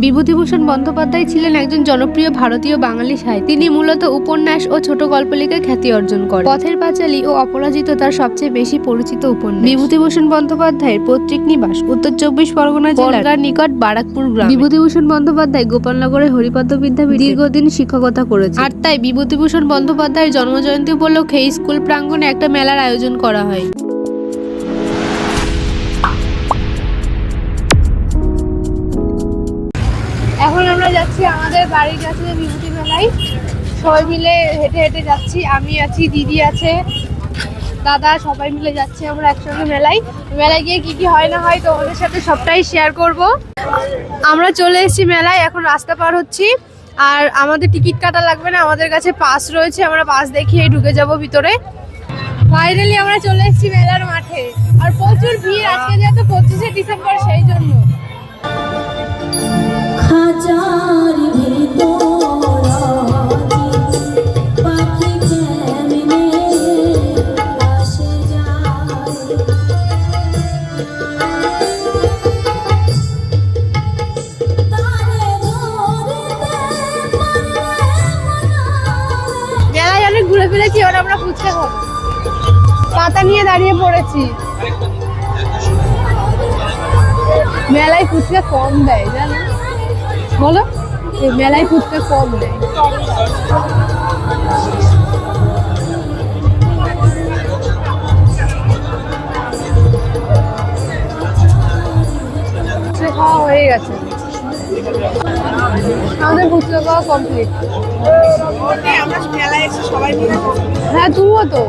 বিভূতিভূষণ বন্দ্যোপাধ্যায় ছিলেন একজন জনপ্রিয় ভারতীয় বাঙালি সাহিত্যিক। তিনি মূলত উপন্যাস ও ছোট গল্প লিখে খ্যাতি অর্জন করেন। পথের পাঁচালী ও অপরাজিত তার সবচেয়ে বেশি পরিচিত উপন্যাস। বিভূতিভূষণ বন্দ্যোপাধ্যায়ের পৈতৃক নিবাস উত্তর চব্বিশ পরগনা জেলার নিকট বারাকপুর গ্রাম। বিভূতিভূষণ বন্দ্যোপাধ্যায় গোপালনগরের হরিপদ বিদ্যাপীঠে দীর্ঘদিন শিক্ষকতা করেছে আর তাই বিভূতিভূষণ বন্দ্যোপাধ্যায়ের জন্মজয়ন্তী উপলক্ষে এই স্কুল প্রাঙ্গণে একটা মেলার আয়োজন করা হয়। আমরা যাচ্ছি আমাদের বাড়ির কাছে বিভূতি মেলায়। সবাই মিলে হেঁটে হেঁটে যাচ্ছি। আমি আছি, দিদি আছে, দাদা সবাই মিলে যাচ্ছি আমরা একসঙ্গে মেলায়। মেলায় গিয়ে কি কি হয় না হয় তোমাদের সাথে সবটাই শেয়ার করব। আমরা চলে এসেছি মেলায়, এখন রাস্তা পার হচ্ছি। আর আমাদের টিকিট কাটা লাগবে না, আমাদের কাছে পাস রয়েছে, আমরা পাস দেখিয়ে ঢুকে যাব ভিতরে। ফাইনালি আমরা চলে এসেছি মেলার মাঠে। আর প্রচুর ভিড়, আজকে যেহেতু পঁচিশে ডিসেম্বর, সেই জন্য। ফিরেছি এবার আমরা ফুচকা খাব পাতা নিয়ে দাঁড়িয়ে পড়েছি। মেলায় ফুচকা কম দেয়, জানো? বলো? মেলায় ফুচকা কম দেয়। খাওয়া হয়ে গেছে। আমাদের ফুচকা খাওয়া কমপ্লিট আমরা মেলায় এসে সবাই মিলে হ্যাঁ তুমিও তো।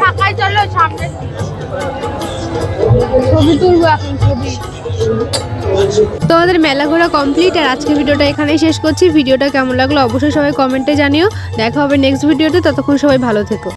ফাঁকায় চলো সামনে ছবি তুলবো এখন, ছবি। তোমাদের মেলা ঘোরা কমপ্লিট আর আজকে ভিডিওটা এখানেই শেষ করছি। ভিডিওটা কেমন লাগল অবশ্যই সবাই কমেন্টে জানিও। দেখা হবে নেক্সট ভিডিওতে, ততক্ষণ সবাই ভালো থেকো।